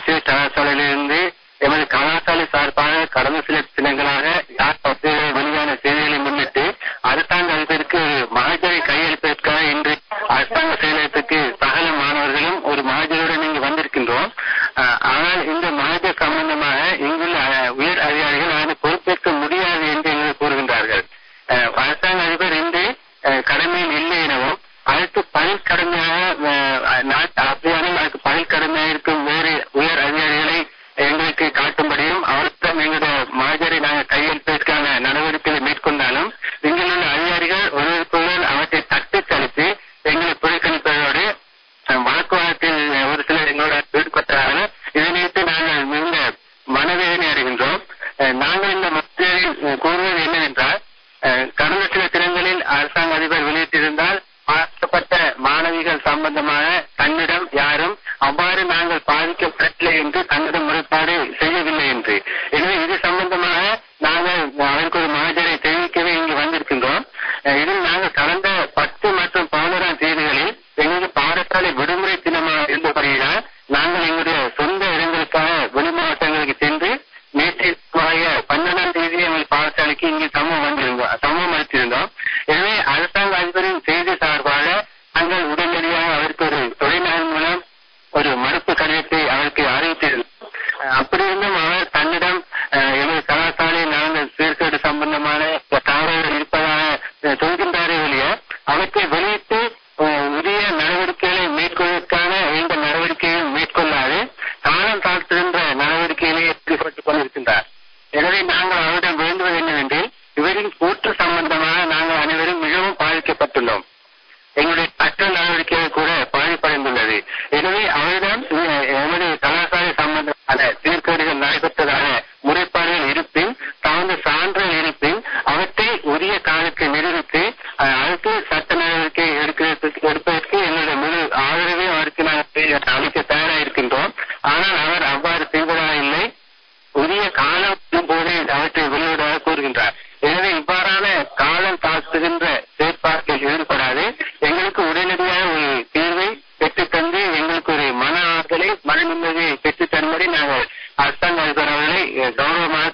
ஆசிரியர் கலாசாலையிலிருந்து எமது கலாசாலை சார்பாக கடந்த சில தினங்களாக யார் பத்திரிகை வெளியான செய்திகளை முன்னிட்டு அரசாங்க அதிபருக்கு மகஜரை கையளிப்பதற்காக இன்று அரசாங்க செயலகத்துக்கு சகல மாணவர்களும் ஒரு மகஜருடன் இங்கு வந்திருக்கின்றோம். ஆனால் இந்த மகஜர் சம்பந்தமாக நாங்கள் இந்த மத்தியில் கூறுவது என்னவென்றால் கடந்த சில தினங்களில் அரசாங்க அதிபர் வெளியிட்டிருந்தால் பாதிக்கப்பட்ட மாணவிகள் சம்பந்தமாக தன்னிடம் யாரும் அவ்வாறு நாங்கள் பாதிக்கப்படவில்லை என்று தன்னிடம் முறைப்பாடு செய்யவில்லை என்று. எனவே இது சம்பந்தமாக நாங்கள் அவருக்கு ஒரு மகஜரை தெரிவிக்கவே இங்கு வந்திருக்கின்றோம். இதில் நாங்கள் கடந்த பத்து மற்றும் பதினோராம் தேதிகளில் எங்களுக்கு பாடசாலை விடுமுறை இங்கு சமூகம் வந்திருந்தோம் சமூகம் அளித்திருந்தோம் எனவே அரசாங்க அதிபரின் செய்தி சார்பாக நாங்கள் உடனடியாக அவருக்கு ஒரு தொழில்நகர் மூலம் ஒரு மறுப்பு கடிதத்தை அவருக்கு அறிவித்திருந்தோம். அஹ் அப்படி இருந்தும் அவர் தன்னிடம் அஹ், எமது கலாசாலையில் நடந்த சீர்கேடு சம்பந்தமான தவறுகள் இருப்பதாக சொல்கின்றாரே ஒழிய அவற்றை வெளியிட்டு கூற்று சம்பந்தமாக நாங்கள் அனைவரும் மிகவும் பாதிக்கப்பட்டுள்ளோம். எங்களுடைய சட்ட நடவடிக்கைகள் கூட பாதிப்படைந்துள்ளது. எனவே அவரிடம் எமது கலாச்சார சம்பந்தமான சீர்கேடுகள் நடைபெற்றதாக முறைப்பாடுகள் இருப்பின் தகுந்த சான்றுகள் இருப்பின் அவற்றை உரிய காலத்தை நிரூபித்து அடுத்து சட்ட நடவடிக்கை எடுக்கிறதுக்கு எடுப்பதற்கு எங்களுடைய முழு ஆதரவை அவருக்கு நாங்கள் அளிக்க தயாராக இருக்கின்றோம் ஆனால் அவர் அவ்வாறு செய்வதாக இல்லை உரிய காலம் போதே அவற்றை வெளியிடுவதாக கூறுகின்றார் எனவே இவ்வாறான காலம் தாழ்த்துகின்ற செயற்பாட்டில் ஈடுபடாது. எங்களுக்கு உடனடியாக ஒரு தீர்வை பெற்றுத்தந்து எங்களுக்கு ஒரு மன ஆறுதலை மன நிம்மதியை பெற்றுத் தரும்படி நாங்கள் அரசாங்க அதிபர் அவர்களை கௌரவமாக